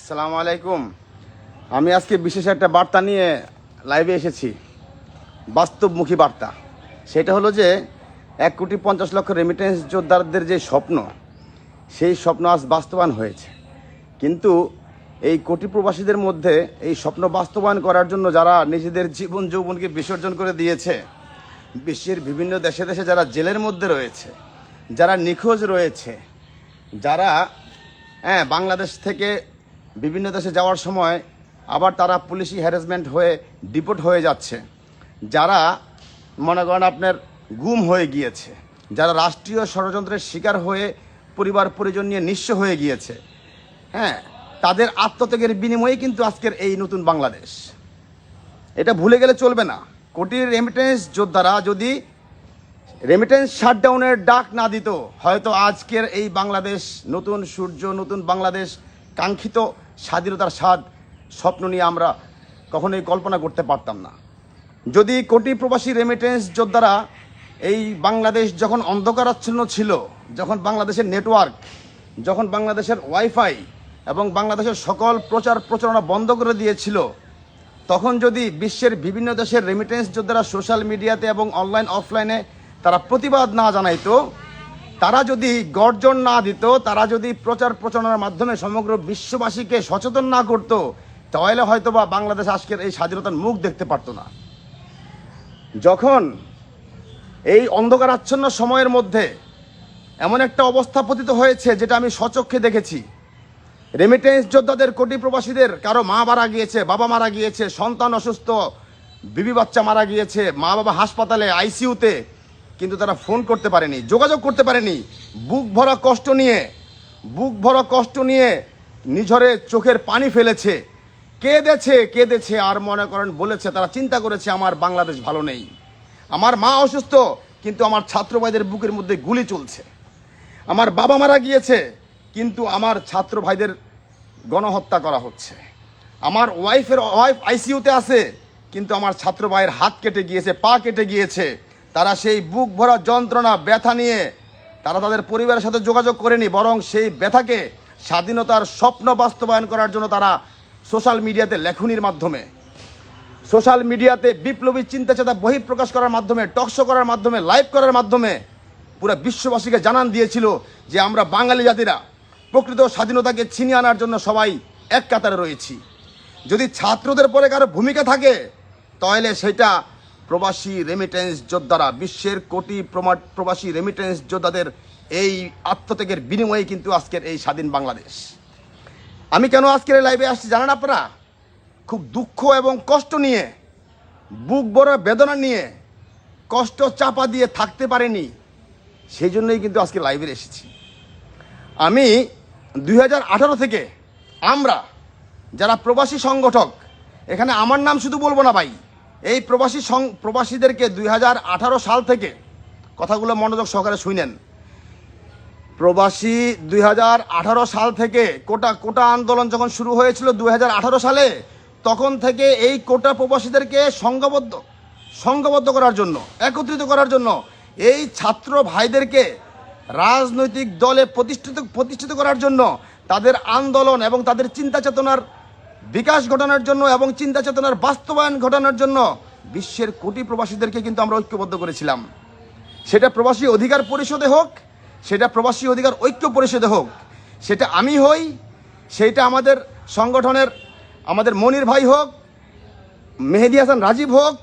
আসসালামু আলাইকুম। আমি আজকে বিশেষ একটা বার্তা নিয়ে লাইভে এসেছি। বাস্তবমুখী বার্তা। সেটা হলো যে, এক কোটি পঞ্চাশ লক্ষ রেমিটেন্স যোদ্ধারদের যে স্বপ্ন, সেই স্বপ্ন আজ বাস্তবায়ন হয়েছে। কিন্তু এই কোটি প্রবাসীদের মধ্যে এই স্বপ্ন বাস্তবায়ন করার জন্য যারা নিজেদের জীবন যৌবনকে বিসর্জন করে দিয়েছে, বিশ্বের বিভিন্ন দেশে দেশে যারা জেলের মধ্যে রয়েছে, যারা নিখোঁজ রয়েছে, যারা হ্যাঁ বাংলাদেশ থেকে বিভিন্ন দেশে যাওয়ার সময় আবার তারা পুলিশি হ্যারাসমেন্ট হয়ে ডিপোর্ট হয়ে যাচ্ছে। যারা, মনে করেন আপনার গুম হয়ে গিয়েছে, যারা রাষ্ট্রীয় ষড়যন্ত্রের শিকার হয়ে পরিবার পরিজন নিয়ে নিঃস্ব হয়ে গিয়েছে হ্যাঁ তাদের আত্মত্যাগের বিনিময়ে কিন্তু আজকের এই নতুন বাংলাদেশ। এটা ভুলে গেলে চলবে না। কোটির রেমিটেন্স যোদ্ধারা যদি রেমিটেন্স শাটডাউনের ডাক না দিত, হয়তো আজকের এই বাংলাদেশ, নতুন সূর্য, নতুন বাংলাদেশ কাঙ্ক্ষিত স্বাধীনতার স্বাদ, স্বপ্ন নিয়ে আমরা কখনোই কল্পনা করতে পারতাম না। যদি কোটি প্রবাসী রেমিটেন্স যোদ্ধারা এই বাংলাদেশ যখন অন্ধকারাচ্ছন্ন ছিল, যখন বাংলাদেশের নেটওয়ার্ক যখন বাংলাদেশের ওয়াইফাই এবং বাংলাদেশের সকল প্রচার প্রচারণা বন্ধ করে দিয়েছিল, তখন যদি বিশ্বের বিভিন্ন দেশের রেমিটেন্স যোদ্ধারা সোশ্যাল মিডিয়াতে এবং অনলাইন অফলাইনে তারা প্রতিবাদ না জানাইতো তারা যদি গর্জন না দিত, তারা যদি প্রচার প্রচারণার মাধ্যমে সমগ্র বিশ্ববাসীকে সচেতন না করতো, তাহলে হয়তো বা বাংলাদেশ আজকের এই স্বাধীনতার মুখ দেখতে পারতো না। যখন এই অন্ধকারাচ্ছন্ন সময়ের মধ্যে এমন একটা অবস্থা পতিত হয়েছে, যেটা আমি সচক্ষে দেখেছি। রেমিটেন্স যোদ্ধাদের, কোটি প্রবাসীদের, কারও মা মারা গিয়েছে, বাবা মারা গিয়েছে, সন্তান অসুস্থ, বিবি বাচ্চা মারা গিয়েছে মা বাবা হাসপাতালে আইসিইউতে কিন্তু তারা ফোন করতে পারেনি, যোগাযোগ করতে পারেনি। বুক ভরা কষ্ট নিয়ে, বুক ভরা কষ্ট নিয়ে নিঝরে চোখের পানি ফেলেছে। কেঁদেছে কেঁদেছে আর মনে করেন বলেছে, তারা চিন্তা করেছে আমার বাংলাদেশ ভালো নেই। আমার মা অসুস্থ, কিন্তু আমার ছাত্র ভাইদের বুকের মধ্যে গুলি চলছে। আমার বাবা মারা গিয়েছে, কিন্তু আমার ছাত্র ভাইদের গণহত্যা করা হচ্ছে। আমার ওয়াইফের ওয়াইফ আইসিইউতে আছে, কিন্তু আমার ছাত্র ভাইয়ের হাত কেটে গিয়েছে, পা কেটে গিয়েছে। তারা সেই বুক ভরা যন্ত্রণা, ব্যথা নিয়ে তারা তাদের পরিবারের সাথে যোগাযোগ করেনি, বরং সেই ব্যথাকে স্বাধীনতার স্বপ্ন বাস্তবায়ন করার জন্য তারা সোশ্যাল মিডিয়াতে লেখনির মাধ্যমে, সোশ্যাল মিডিয়াতে বিপ্লবী চিন্তাচেতা বহিঃপ্রকাশ করার মাধ্যমে টকশো করার মাধ্যমে, লাইভ করার মাধ্যমে পুরো বিশ্ববাসীকে জানান দিয়েছিল যে আমরা বাঙালি জাতিরা প্রকৃত স্বাধীনতাকে ছিনিয়ে আনার জন্য সবাই এক কাতারে রয়েছি। যদি ছাত্রদের পরে কারও ভূমিকা থাকে, তাহলে সেটা প্রবাসী রেমিটেন্স যোদ্ধারা, বিশ্বের কোটি প্রবাসী রেমিটেন্স যোদ্ধাদের এই আত্মত্যাগের বিনিময়ে কিন্তু আজকের এই স্বাধীন বাংলাদেশ। আমি কেন আজকের এই লাইভে আসছি জানেন আপনারা? খুব দুঃখ এবং কষ্ট নিয়ে, বুক বড় বেদনা নিয়ে, কষ্ট চাপা দিয়ে থাকতে পারেনি, সেই জন্যই কিন্তু আজকে লাইভে এসেছি। আমি দু হাজার আঠারো থেকে আমরা যারা প্রবাসী সংগঠক, এখানে আমার নাম শুধু বলব না ভাই এই প্রবাসী সং প্রবাসীদেরকে দুই হাজার আঠারো সাল থেকে কথাগুলো মনোযোগ সহকারে শুনেন। প্রবাসী দুই হাজার আঠারো সাল থেকে কোটা কোটা আন্দোলন যখন শুরু হয়েছিল দুই হাজার আঠারো সালে, তখন থেকে এই কোটা প্রবাসীদেরকে সংঘবদ্ধ সংঘবদ্ধ করার জন্য, একত্রিত করার জন্য এই ছাত্র ভাইদেরকে রাজনৈতিক দলে প্রতিষ্ঠিত প্রতিষ্ঠিত করার জন্য তাদের আন্দোলন এবং তাদের চিন্তা চেতনার বিকাশ ঘটানোর জন্য এবং চিন্তা চেতনার বাস্তবায়ন ঘটানোর জন্য বিশ্বের কোটি প্রবাসীদেরকে কিন্তু আমরা ঐক্যবদ্ধ করেছিলাম। সেটা প্রবাসী অধিকার পরিষদে হোক, সেটা প্রবাসী অধিকার ঐক্য পরিষদে হোক, সেটা আমি হই, সেটা আমাদের সংগঠনের, আমাদের মনির ভাই হোক, মেহেদি হাসান রাজীব হোক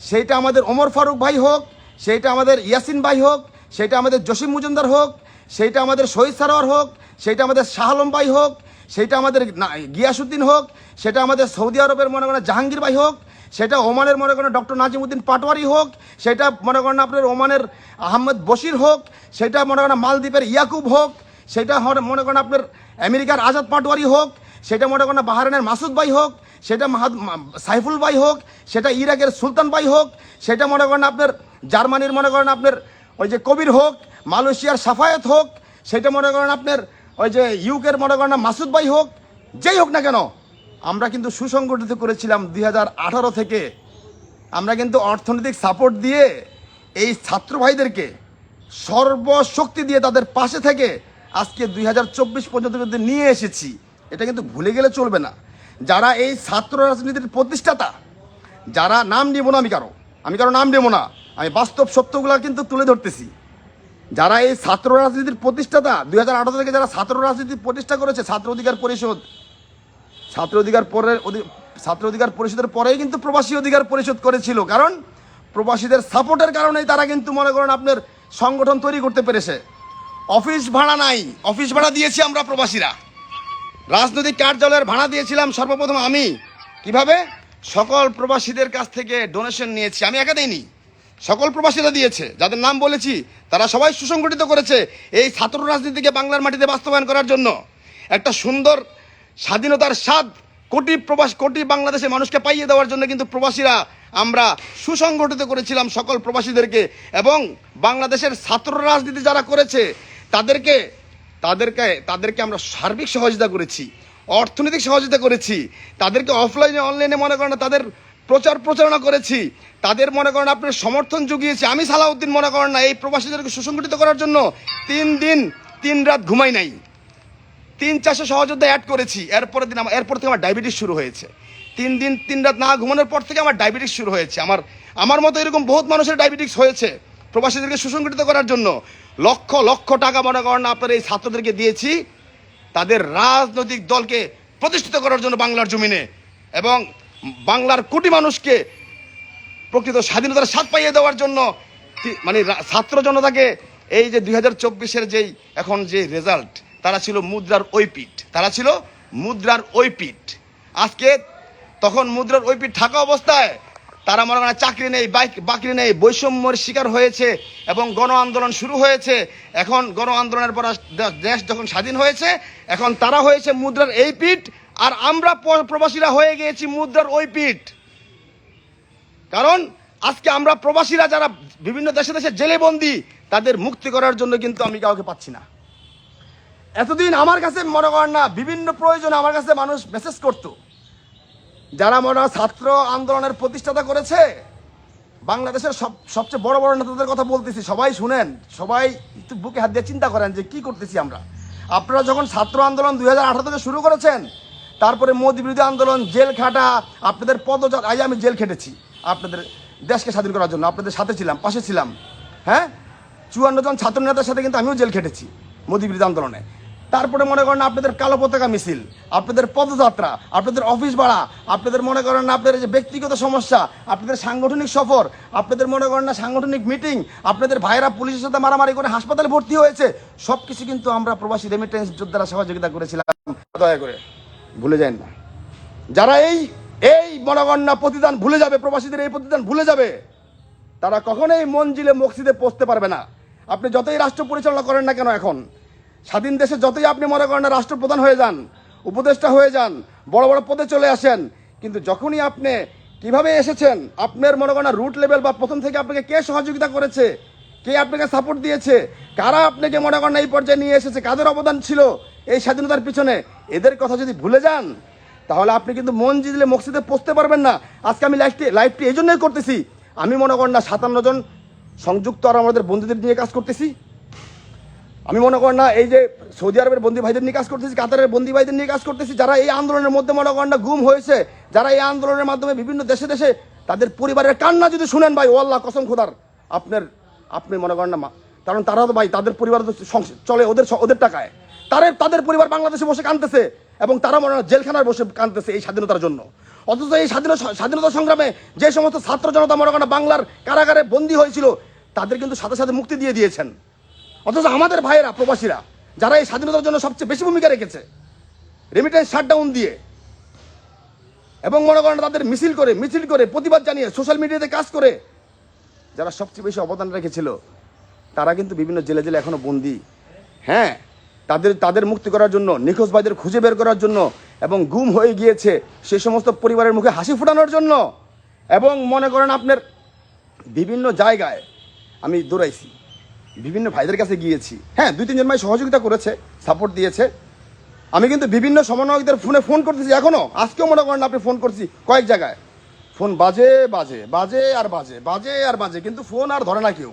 সেইটা আমাদের ওমর ফারুক ভাই হোক সেইটা আমাদের ইয়াসিন ভাই হোক সেইটা আমাদের জসিম মজুমদার হোক সেইটা আমাদের শহীদ সারোয়ার হোক সেইটা আমাদের শাহ আলম ভাই হোক সেইটা আমাদের গিয়াসুদ্দিন হোক সেটা আমাদের সৌদি আরবের মনে করেন জাহাঙ্গীর ভাই হোক সেটা ওমানের মনে করেন ডক্টর নাজিমুদ্দিন পাটোয়ারি হোক সেটা মনে করেন আপনার ওমানের আহমেদ বশির হোক সেটা মনে করেন মালদ্বীপের ইয়াকুব হোক সেটা মনে করেন আপনার আমেরিকার আজাদ পাটোয়ারি হোক সেটা মনে করেন বাহারানের মাসুদ ভাই হোক সেটা মাহাদ- সাইফুল ভাই হোক সেটা ইরাকের সুলতান ভাই হোক সেটা মনে করেন আপনার জার্মানির মনে করেন আপনার ওই যে কবির হোক মালয়েশিয়ার সাফায়েত হোক সেটা মনে করেন আপনার ওই যে ইউকের মনে করেন মাসুদ ভাই হোক, যেই হোক না কেন, আমরা কিন্তু সুসংগঠিত করেছিলাম দুই হাজার আঠারো থেকে। আমরা কিন্তু অর্থনৈতিক সাপোর্ট দিয়ে এই ছাত্র ভাইদেরকে সর্বশক্তি দিয়ে তাদের পাশে থেকে আজকে দুই হাজার চব্বিশ পর্যন্ত কিন্তু নিয়ে এসেছি। এটা কিন্তু ভুলে গেলে চলবে না। যারা এই ছাত্র রাজনীতির প্রতিষ্ঠাতা, যারা নাম নেব না আমি কারও আমি কারও নাম নেব না, আমি বাস্তব সত্যগুলো কিন্তু তুলে ধরতেছি। যারা এই ছাত্র রাজনীতির প্রতিষ্ঠাতা, দুই হাজার আঠারো থেকে যারা ছাত্র রাজনীতি প্রতিষ্ঠা করেছে, ছাত্র অধিকার পরিষদ। ছাত্র অধিকার পরের ছাত্র অধিকার পরিষদের পরেই কিন্তু প্রবাসী অধিকার পরিষদ করেছিল। কারণ প্রবাসীদের সাপোর্টের কারণেই তারা কিন্তু মনে করেন আপনার সংগঠন তৈরি করতে পেরেছে। অফিস ভাড়া নাই। অফিস ভাড়া দিয়েছি আমরা প্রবাসীরা। রাজনৈতিক কার্যালয়ের ভাড়া দিয়েছিলাম সর্বপ্রথম আমি। কীভাবে? সকল প্রবাসীদের কাছ থেকে ডোনেশন নিয়েছি। আমি একা দেইনি। সকল প্রবাসীরা দিয়েছে, যাদের নাম বলেছি, তারা সবাই সুসংগঠিত করেছে এই ছাত্র রাজনীতিকে বাংলার মাটিতে বাস্তবায়ন করার জন্য। একটা সুন্দর স্বাধীনতার স্বাদ কোটি প্রবাস, কোটি বাংলাদেশের মানুষকে পাইয়ে দেওয়ার জন্য কিন্তু প্রবাসীরা আমরা সুসংগঠিত করেছিলাম সকল প্রবাসীদেরকে এবং বাংলাদেশের ছাত্র রাজনীতি যারা করেছে, তাদেরকে তাদেরকে তাদেরকে আমরা সার্বিক সহযোগিতা করেছি, অর্থনৈতিক সহযোগিতা করেছি, তাদেরকে অফলাইনে অনলাইনে মনে করেন তাদের প্রচার প্রচারণা করেছি। তাদের মনে করেন আপনার সমর্থন জুগিয়েছি। আমি সালাউদ্দিন মনে করেন না, এই প্রবাসীদেরকে সুসংগঠিত করার জন্য তিন দিন, তিন রাত ঘুমাই নাই। তিন চারশো সহযোদ্ধা অ্যাড করেছি। এরপরের দিন আমার এরপর থেকে আমার ডায়াবেটিস শুরু হয়েছে। তিন দিন, তিন রাত না ঘুমানোর পর থেকে আমার ডায়াবেটিস শুরু হয়েছে। আমার আমার মতো এরকম বহুত মানুষের ডায়াবেটিস হয়েছে প্রবাসীদেরকে সুসংগঠিত করার জন্য। লক্ষ লক্ষ টাকা মনে করেন আপনার এই ছাত্রদেরকে দিয়েছি। তাদের রাজনৈতিক দলকে প্রতিষ্ঠিত করার জন্য বাংলার জমিনে। এবং বাংলার কোটি মানুষকে প্রকৃত স্বাধীনতার স্বাদ পাইয়ে দেওয়ার জন্য মানে ছাত্র জনতাকে এই যে দুই হাজার চব্বিশের যেই এখন যে রেজাল্ট তারা ছিল মুদ্রার ওই পিঠ তারা ছিল মুদ্রার ওই পিঠ আজকে তখন মুদ্রার ওই পিঠ থাকা অবস্থায় তারা মনে করেন চাকরি নেই, বাইক বাকরি নেই, বৈষম্যের শিকার হয়েছে এবং গণ আন্দোলন শুরু হয়েছে। এখন গণ আন্দোলনের পর দেশ যখন স্বাধীন হয়েছে, এখন তারা হয়েছে মুদ্রার এই পিঠ আর আমরা প্রবাসীরা হয়ে গিয়েছি মুদ্রার ওই পিঠ। কারণ আজকে আমরা প্রবাসীরা যারা বিভিন্ন দেশে দেশে জেলে বন্দি তাদের মুক্তি করার জন্য কিন্তু আমি কাউকে পাচ্ছি না। এতদিন আমার কাছে মনে করেন না, বিভিন্ন প্রয়োজনে আমার কাছে মানুষ মেসেজ করত। যারা মনে ছাত্র আন্দোলনের প্রতিষ্ঠাতা করেছে, বাংলাদেশের সব, সবচেয়ে বড় বড় নেতাদের কথা বলতেছি, সবাই শুনেন, সবাই একটু বুকে হাত দিয়ে চিন্তা করেন যে কি করতেছি আমরা। আপনারা যখন ছাত্র আন্দোলন দু হাজার আঠেরো থেকে শুরু করেছেন তারপরে মোদী বিরোধী আন্দোলন, জেল খাটা, আপনাদের পদযাত্রা আজ আমি জেল খেটেছি আপনাদের দেশকে স্বাধীন করার জন্য, আপনাদের সাথে ছিলাম, পাশে ছিলাম হ্যাঁ? চুয়ান্ন জন ছাত্র নেতার সাথে কিন্তু আমিও জেল খেটেছি মোদী বিরোধী আন্দোলনে। তারপরে মনে করেন আপনাদের কালো পতাকা মিছিল, আপনাদের পদযাত্রা, আপনাদের অফিস ভাড়া, আপনাদের মনে করেন না আপনাদের যে ব্যক্তিগত সমস্যা, আপনাদের সাংগঠনিক সফর, আপনাদের মনে করেন না সাংগঠনিক মিটিং, আপনাদের ভাইরা পুলিশের সাথে মারামারি করে হাসপাতালে ভর্তি হয়েছে সব কিছু কিন্তু আমরা প্রবাসী রেমিটেন্স যোদ্ধারা সহযোগিতা করেছিলাম। দয়া করে। ভুলে যান না। যারা এই এই মনে না প্রতিদান ভুলে যাবে, প্রবাসীদের এই প্রতিদান ভুলে যাবে, তারা কখনোই মঞ্জিলে, মসজিদে পৌঁছতে পারবে না। আপনি যতই রাষ্ট্র পরিচালনা করেন না কেন এখন, স্বাধীন দেশে যতই আপনি মনে করেন রাষ্ট্রপ্রধান হয়ে যান, উপদেষ্টা হয়ে যান, বড় বড় পদে চলে আসেন, কিন্তু যখনই আপনি কীভাবে এসেছেন, আপনার মনে করেন রুট লেভেল বা প্রথম থেকে আপনাকে কে সহযোগিতা করেছে, কে আপনাকে সাপোর্ট দিয়েছে, কারা আপনাকে মনে করেন এই পর্যায়ে নিয়ে এসেছে, কাদের অবদান ছিল এই স্বাধীনতার পিছনে এদের কথা যদি ভুলে যান, তাহলে আপনি কিন্তু মন জিতলে মসজিদে পৌঁছতে পারবেন না। আজকে আমি লাইফটি লাইফটি এই জন্যই করতেছি। আমি মনে করেন না সাতান্ন জন সংযুক্ত আর আমাদের বন্ধুদের নিয়ে কাজ করতেছি। আমি মনে করেন না এই যে সৌদি আরবের বন্দি ভাইদের নিয়ে কাজ করতেছি, কাতারের বন্দি ভাইদের নিয়ে কাজ করতেছি, যারা এই আন্দোলনের মধ্যে মনে করেন না গুম হয়েছে, যারা এই আন্দোলনের মাধ্যমে বিভিন্ন দেশে দেশে তাদের পরিবারের কান্না যদি শুনেন ভাই, ও আল্লাহ কসম খোদার, আপনার, আপনি মনে করেন না কারণ তারা তো ভাই, তাদের পরিবার তো চলে ওদের ওদের টাকায়। তারা তাদের পরিবার বাংলাদেশে বসে কাঁদতেছে এবং তারা মনে জেলখানায় বসে কাঁদতেছে এই স্বাধীনতার জন্য। অথচ এই স্বাধীনতা স্বাধীনতা সংগ্রামে যে সমস্ত ছাত্র জনতা মনে করেন বাংলার কারাগারে বন্দী হয়েছিল, তাদের কিন্তু সাথে সাথে মুক্তি দিয়ে দিয়েছেন। অথচ আমাদের ভাইয়েরা, প্রবাসীরা, যারা এই স্বাধীনতার জন্য সবচেয়ে বেশি ভূমিকা রেখেছে রেমিটেন্স শাটডাউন দিয়ে, এবং মনে করেন তাদের মিছিল করে মিছিল করে প্রতিবাদ জানিয়ে সোশ্যাল মিডিয়াতে কাজ করে, যারা সবচেয়ে বেশি অবদান রেখেছিল, তারা কিন্তু বিভিন্ন জেলে জেলে এখনও বন্দি। হ্যাঁ তাদের তাদের মুক্তি করার জন্য নিখোঁজ ভাইদের খুঁজে বের করার জন্য এবং গুম হয়ে গিয়েছে সে সমস্ত পরিবারের মুখে হাসি ফোটানোর জন্য। এবং মনে করেন আপনার বিভিন্ন জায়গায়, আমি দৌড়াইছি, বিভিন্ন ভাইদের কাছে গিয়েছি। হ্যাঁ দুই, তিনজন ভাই সহযোগিতা করেছে সাপোর্ট দিয়েছে। আমি কিন্তু বিভিন্ন সমন্বয়কদের ফোনে ফোন করতেছি এখনও আজকেও মনে করেন আপনি ফোন করছি, কয়েক জায়গায়। ফোন বাজে বাজে বাজে আর বাজে বাজে আর বাজে, কিন্তু ফোন আর ধরে না কেউ।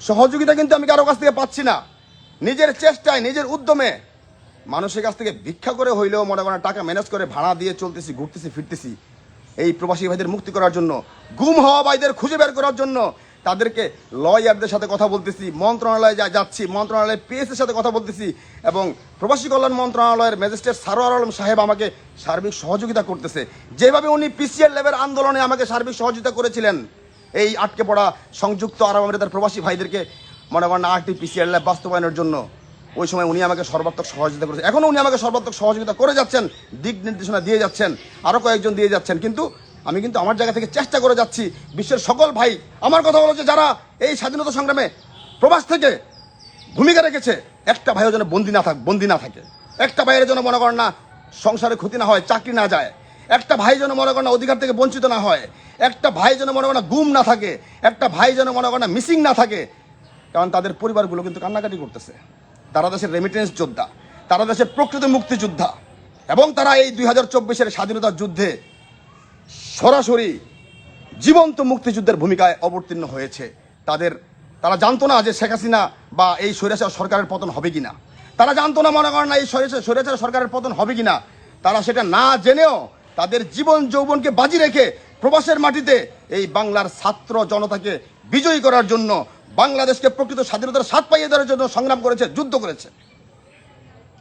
সহযোগিতা কিন্তু আমি কারও কাছ থেকে পাচ্ছি না। নিজের চেষ্টায়, নিজের উদ্যমে মানুষের কাছ থেকে ভিক্ষা করে হইলেও মনে করেন টাকা ম্যানেজ করে ভাড়া দিয়ে চলতেছি, ঘুরতেছি, ফিরতেছি। এই প্রবাসী ভাইদের মুক্তি করার জন্য, গুম হওয়া ভাইদের খুঁজে বের করার জন্য তাদেরকে লয়ারদের সাথে কথা বলতেছি, মন্ত্রণালয়ে যা যাচ্ছি মন্ত্রণালয়ে পিএসের সাথে কথা বলতেছি এবং প্রবাসী কল্যাণ মন্ত্রণালয়ের ম্যাজিস্ট্রেট সারোয়ার আলম সাহেব আমাকে সার্বিক সহযোগিতা করতেছে। যেভাবে উনি পিসিএল লেভেল আন্দোলনে আমাকে সার্বিক সহযোগিতা করেছিলেন, এই আটকে পড়া সংযুক্ত আরব আমিরাতের প্রবাসী ভাইদেরকে মনে করেন আরটি পিসিএল ল্যাব বাস্তবায়নের জন্য। ওই সময় উনি আমাকে সর্বাত্মক সহযোগিতা করেছেন এখনও উনি আমাকে সর্বাত্মক সহযোগিতা করে যাচ্ছেন, দিক নির্দেশনা দিয়ে যাচ্ছেন আরও কয়েকজন দিয়ে যাচ্ছেন। কিন্তু আমি কিন্তু আমার জায়গা থেকে চেষ্টা করে যাচ্ছি, বিশ্বের সকল ভাই আমার কথা হলো যে যারা এই স্বাধীনতা সংগ্রামে প্রবাস থেকে ভূমিকা রেখেছে, একটা ভাইও যেন বন্দি না থাক বন্দি না থাকে। একটা ভাইয়ের জন্য মনে করেন না সংসারে ক্ষতি না হয়, চাকরি না যায়। একটা ভাই যেন মনে করেন অধিকার থেকে বঞ্চিত না হয়। একটা ভাই যেন মনে করেন গুম না থাকে। একটা ভাই যেন মনে করেন মিসিং না থাকে। কারণ তাদের পরিবারগুলো কিন্তু কান্নাকাটি করতেছে। তারা দেশের রেমিটেন্স যোদ্ধা, তারা দেশের প্রকৃত মুক্তিযোদ্ধা এবং তারা এই দুই হাজার চব্বিশের স্বাধীনতার যুদ্ধে সরাসরি জীবন্ত মুক্তিযুদ্ধের ভূমিকায় অবতীর্ণ হয়েছে। তাদের, তারা জানতো না যে শেখ হাসিনা বা এই স্বৈরাচার সরকারের পতন হবে কিনা। তারা জানতো না, মনে করেন না, এই স্বৈরাচার সরকারের পতন হবে কিনা। তারা সেটা না জেনেও তাদের জীবন যৌবনকে বাজি রেখে প্রবাসের মাটিতে এই বাংলার ছাত্র জনতাকে বিজয়ী করার জন্য বাংলাদেশকে প্রকৃত স্বাধীনতার স্বাদ পাইয়ে দেওয়ার জন্য সংগ্রাম করেছে, যুদ্ধ করেছে।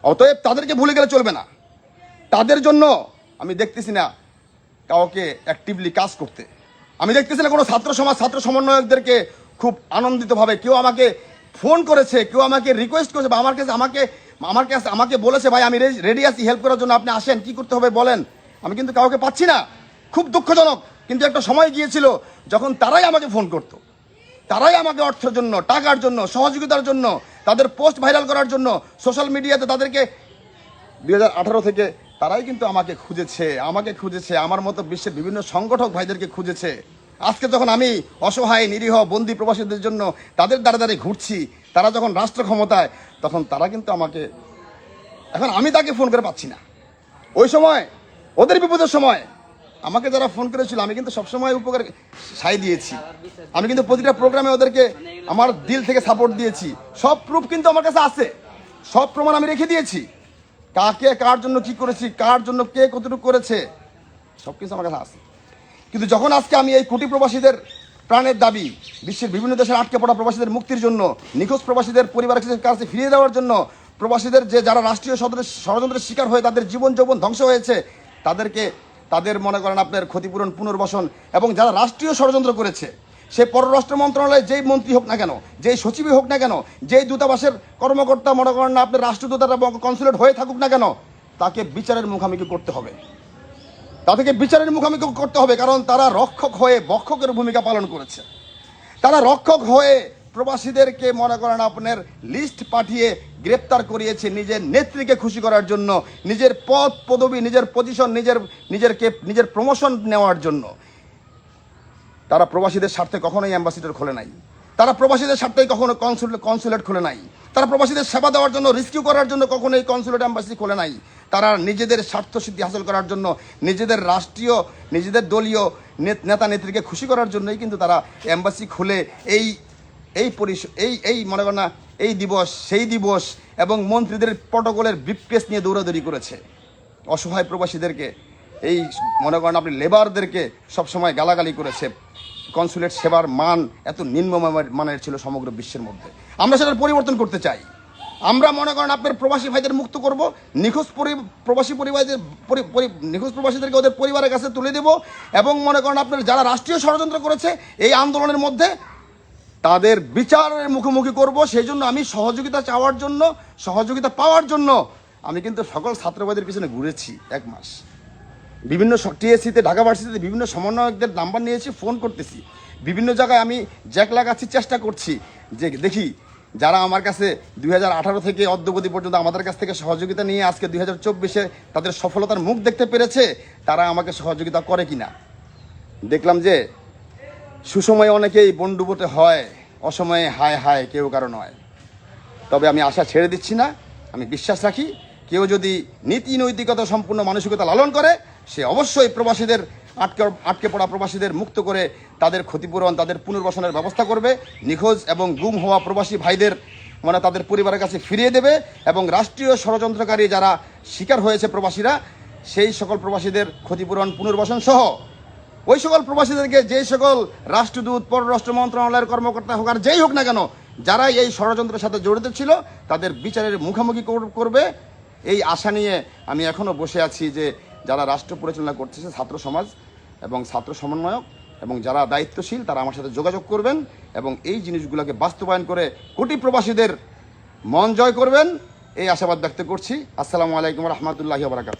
অতএব তাদেরকে ভুলে গেলে চলবে না। তাদের জন্য আমি দেখতেছি না কাউকে অ্যাক্টিভলি কাজ করতে। আমি দেখতেছি না কোনো ছাত্র সমাজ, ছাত্র সমন্বয়কদেরকে খুব আনন্দিতভাবে। কেউ আমাকে ফোন করেছে, কেউ আমাকে রিকোয়েস্ট করেছে বা আমার কাছে, আমাকে, আমার কাছে, আমাকে বলেছে, ভাই, আমি রেডি আছি হেল্প করার জন্য আপনি আসেন, কি করতে হবে বলেন? আমি কিন্তু কাউকে পাচ্ছি না। খুব দুঃখজনক। কিন্তু একটা সময় গিয়েছিল যখন তারাই আমাকে ফোন করতো। তারাই আমাকে অর্থের জন্য, টাকার জন্য, সহযোগিতার জন্য, তাদের পোস্ট ভাইরাল করার জন্য সোশ্যাল মিডিয়াতে তাদেরকে দু হাজার আঠারো থেকে তারাই কিন্তু আমাকে খুঁজেছে আমাকে খুঁজেছে, আমার মতো বিশ্বের বিভিন্ন সংগঠক ভাইদেরকে খুঁজেছে। আজকে যখন আমি অসহায়, নিরীহ, বন্দি প্রবাসীদের জন্য তাদের দ্বারা দ্বারে ঘুরছি, তারা যখন রাষ্ট্র ক্ষমতায়, তখন তারা কিন্তু আমাকে, এখন আমি তাকে ফোন করে পাচ্ছি না। ওই সময়, ওদের বিপদের সময় আমাকে যারা ফোন করেছিল, আমি কিন্তু সবসময় উপকার সাই দিয়েছি। আমি কিন্তু প্রতিটা প্রোগ্রামে ওদেরকে আমার দিল থেকে সাপোর্ট দিয়েছি। সব প্রুফ কিন্তু আমার কাছে আছে। সব প্রমাণ আমি রেখে দিয়েছি। কাকে কার জন্য কি করেছি, কার জন্য কে কতটুকু করেছে সব কিছু আমার কাছে আছে। কিন্তু যখন আজকে আমি এই কোটি প্রবাসীদের প্রাণের দাবি, বিশ্বের বিভিন্ন দেশের আটকে পড়া প্রবাসীদের মুক্তির জন্য, নিখোঁজ প্রবাসীদের পরিবারের কাছে ফিরিয়ে দেওয়ার জন্য, প্রবাসীদের যে যারা রাষ্ট্রীয় সদর- ষড়যন্ত্রের শিকার হয়ে তাদের জীবন যৌবন ধ্বংস হয়েছে, তাদেরকে তাদের মনে করেন আপনার ক্ষতিপূরণ পুনর্বাসন এবং যারা রাষ্ট্রীয় ষড়যন্ত্র করেছে, সে পররাষ্ট্র মন্ত্রণালয়ে যেই মন্ত্রী হোক না কেন, যেই সচিবই হোক না কেন, যেই দূতাবাসের কর্মকর্তা মনে করেন না আপনার রাষ্ট্রদূতার কনসুলেট হয়ে থাকুক না কেন, তাকে বিচারের মুখোমুখি করতে হবে। তাদেরকে বিচারের মুখোমুখি করতে হবে কারণ তারা রক্ষক হয়ে বক্ষকের ভূমিকা পালন করেছে। তারা রক্ষক হয়ে প্রবাসীদেরকে মনে করেন আপনার লিস্ট পাঠিয়ে গ্রেপ্তার করিয়েছে নিজের নেত্রীকে খুশি করার জন্য, নিজের পদ, পদবি, নিজের পজিশন নিজের, নিজেরকে, নিজের প্রমোশন নেওয়ার জন্য। তারা প্রবাসীদের স্বার্থে কখনোই অ্যাম্বাসিডর খোলে নাই। তারা প্রবাসীদের স্বার্থে কখনো কনসুলেট কনসুলেট খোলে নাই। তারা প্রবাসীদের সেবা দেওয়ার জন্য রেস্কিউ করার জন্য কখনোই কনসুলেট অ্যাম্বাসি খোলে নাই। তারা নিজেদের স্বার্থ সিদ্ধি হাসিল করার জন্য, নিজেদের রাষ্ট্রীয়, নিজেদের দলীয় নেতা নেত্রীকে খুশি করার জন্যই কিন্তু তারা অ্যাম্বাসি খুলে। এই এই পরিস, এই এই মনে করেন না, এই দিবস, সেই দিবস এবং মন্ত্রীদের প্রটোকলের ব্রিফকেস নিয়ে দৌড়াদৌড়ি করেছে। অসহায় প্রবাসীদেরকে, এই মনে করেন আপনি লেবারদেরকে সবসময় গালাগালি করেছে। কনসুলেট সেবার মান এত নিম্ন মানের- ছিল সমগ্র বিশ্বের মধ্যে। আমরা সেটার পরিবর্তন করতে চাই। আমরা মনে করেন আপনার প্রবাসী ভাইদের মুক্ত করব, নিখোঁজ পরি- প্রবাসী পরিবারদের পরি- পরি- নিখোঁজ প্রবাসীদেরকে ওদের পরিবারের কাছে তুলে দেব এবং মনে করেন আপনার যারা রাষ্ট্রীয় ষড়যন্ত্র করেছে, এই আন্দোলনের মধ্যে তাদের বিচারের মুখোমুখি করব সেই জন্য আমি সহযোগিতা চাওয়ার জন্য, সহযোগিতা পাওয়ার জন্য আমি কিন্তু সকল ছাত্রবাদের পিছনে ঘুরেছি এক মাস। বিভিন্ন টিএসসিতে, ঢাকা ভার্সিটিতে বিভিন্ন সমন্বয়কদের নাম্বার নিয়েছি, ফোন করতেছি। বিভিন্ন জায়গায় আমি জ্যাক লাগাচ্ছি, চেষ্টা করছি যে দেখি যারা আমার কাছে দুই হাজার আঠারো থেকে অদ্যবধি পর্যন্ত আমাদের কাছ থেকে সহযোগিতা নিয়ে আজকে দুই হাজার তাদের সফলতার মুখ দেখতে পেরেছে, তারা আমাকে সহযোগিতা করে কিনা। দেখলাম যে সুসময়ে অনেকেই বন্ডুবতে হয়, অসময়ে হায় হায় কেউ কারও নয়। তবে আমি আশা ছেড়ে দিচ্ছি না, আমি বিশ্বাস রাখি, কেউ যদি নীতি নৈতিকতা সম্পূর্ণ মানসিকতা লালন করে, সে অবশ্যই প্রবাসীদের আটকে আটকে পড়া প্রবাসীদের মুক্ত করে তাদের ক্ষতিপূরণ, তাদের পুনর্বাসনের ব্যবস্থা করবে। নিখোঁজ এবং গুম হওয়া প্রবাসী ভাইদের মানে তাদের পরিবারের কাছে ফিরিয়ে দেবে এবং রাষ্ট্রীয় ষড়যন্ত্রকারী যারা শিকার হয়েছে প্রবাসীরা, সেই সকল প্রবাসীদের ক্ষতিপূরণ, পুনর্বাসন সহ ওই সকল প্রবাসীদেরকে যেই সকল রাষ্ট্রদূত, পররাষ্ট্র মন্ত্রণালয়ের কর্মকর্তা হোক আর যেই হোক না কেন যারা এই ষড়যন্ত্রের সাথে জড়িত ছিল, তাদের বিচারের মুখোমুখি করবে। এই আশা নিয়ে আমি এখনও বসে আছি যে যারা রাষ্ট্র পরিচালনা করতেছে, ছাত্র সমাজ এবং ছাত্র সমন্বয়ক এবং যারা দায়িত্বশীল, তারা আমার সাথে যোগাযোগ করবেন এবং এই জিনিসগুলোকে বাস্তবায়ন করে কোটি প্রবাসীদের মন জয় করবেন। এই আশাবাদ ব্যক্ত করছি। আসসালামু আলাইকুম রহমতুল্লাহি বারাকাত